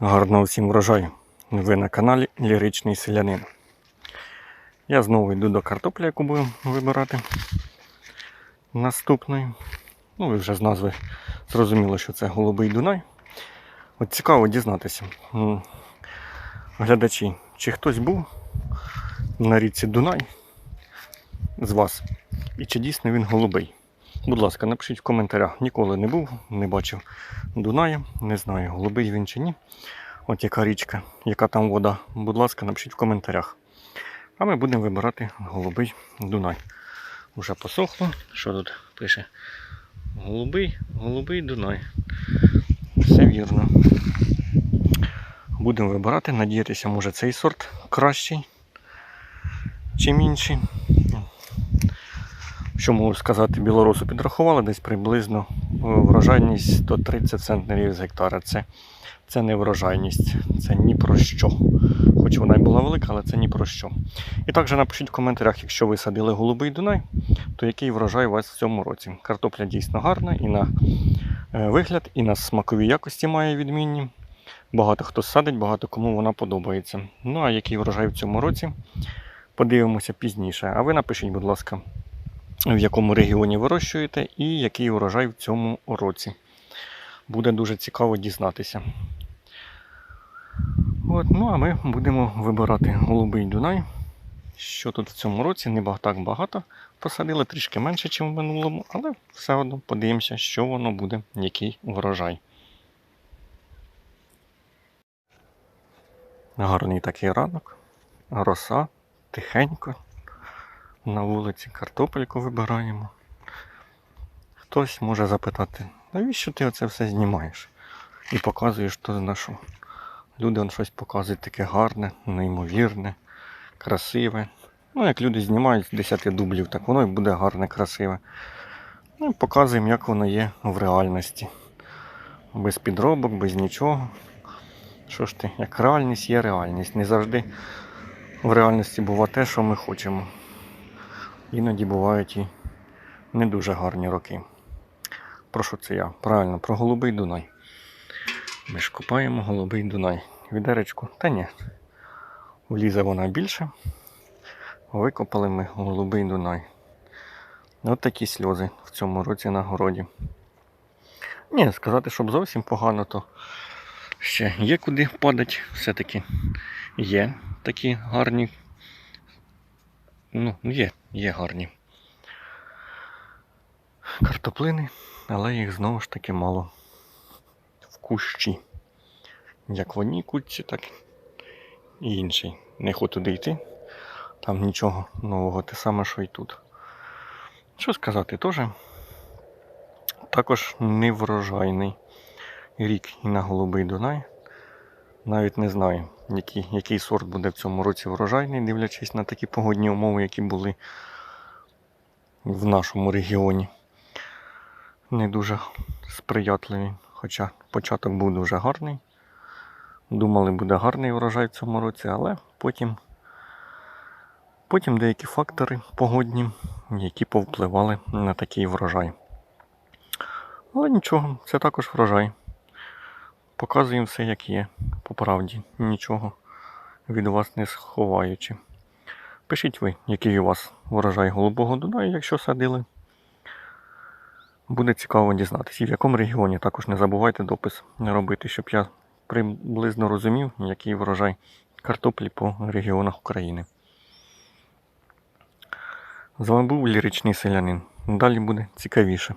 Гарного всім врожаю. Ви на каналі Ліричний Селянин. Я знову йду до картоплі, яку будемо вибирати наступною. Ну, ви вже з назви зрозуміло, що це голубий Дунай. От цікаво дізнатися, глядачі, чи хтось був на річці Дунай з вас, і чи дійсно він голубий. Будь ласка, напишіть в коментарях. Ніколи не був, не бачив Дуная, не знаю, голубий він чи ні. От яка річка, яка там вода. Будь ласка, напишіть в коментарях. А ми будемо вибирати голубий Дунай. Уже посохло. Що тут пише? Голубий, голубий Дунай. Все вірно. Будемо вибирати, надіятися, може цей сорт кращий, чим інший. Що можу сказати, білоросу підрахували десь приблизно е, врожайність 130 центнерів з гектара. Це, це не врожайність, це ні про що. Хоч вона й була велика, але це ні про що. І також напишіть в коментарях, якщо ви садили голубий Дунай, то який врожай у вас в цьому році. Картопля дійсно гарна і на е, вигляд, і на смакові якості має відмінні. Багато хто садить, багато кому вона подобається. Ну а який врожай в цьому році, подивимося пізніше. А ви напишіть, будь ласка, в якому регіоні вирощуєте і який урожай в цьому році. Буде дуже цікаво дізнатися. От, ну а ми будемо вибирати голубий Дунай. Що тут в цьому році не так багато. Посадили трішки менше, ніж в минулому, але все одно подивимося, що воно буде, який врожай. Гарний такий ранок, роса, тихенько. На вулиці картопельку вибираємо. Хтось може запитати, навіщо ти оце все знімаєш? І показуєш то на що. Люди он щось показують таке гарне, неймовірне, красиве. Ну, як люди знімають з 10 дублів, так воно і буде гарне, красиве. Ну, і показуємо, як воно є в реальності. Без підробок, без нічого. Що ж ти, як реальність є реальність. Не завжди в реальності буває те, що ми хочемо. Іноді бувають і не дуже гарні роки. Про що це я? Правильно, про голубий Дунай. Ми ж купаємо голубий Дунай. Відеречку, та ні. Влізе вона більше. Викопали ми голубий Дунай. От такі сльози в цьому році на городі. Ні, сказати, щоб зовсім погано, то ще є куди падати. Все-таки є такі гарні. Ну, є, є гарні картоплини, але їх знову ж таки мало в кущі. Як в одній кутці, так і іншій. Не хочу туди йти. Там нічого нового, те саме, що і тут. Що сказати, теж також неврожайний рік і на голубий Дунай. Навіть не знаю, який, який сорт буде в цьому році врожайний, дивлячись на такі погодні умови, які були в нашому регіоні. Не дуже сприятливі, хоча початок був дуже гарний. Думали, буде гарний врожай в цьому році, але потім, потім деякі фактори погодні, які повпливали на такий врожай. Але нічого, це також врожай. Показуємо все, як є, по правді, нічого від вас не сховаючи. Пишіть ви, який у вас врожай голубого Дунаю, якщо садили. Буде цікаво дізнатися. В якому регіоні також не забувайте допис робити, щоб я приблизно розумів, який врожай картоплі по регіонах України. З вами був ліричний селянин. Далі буде цікавіше.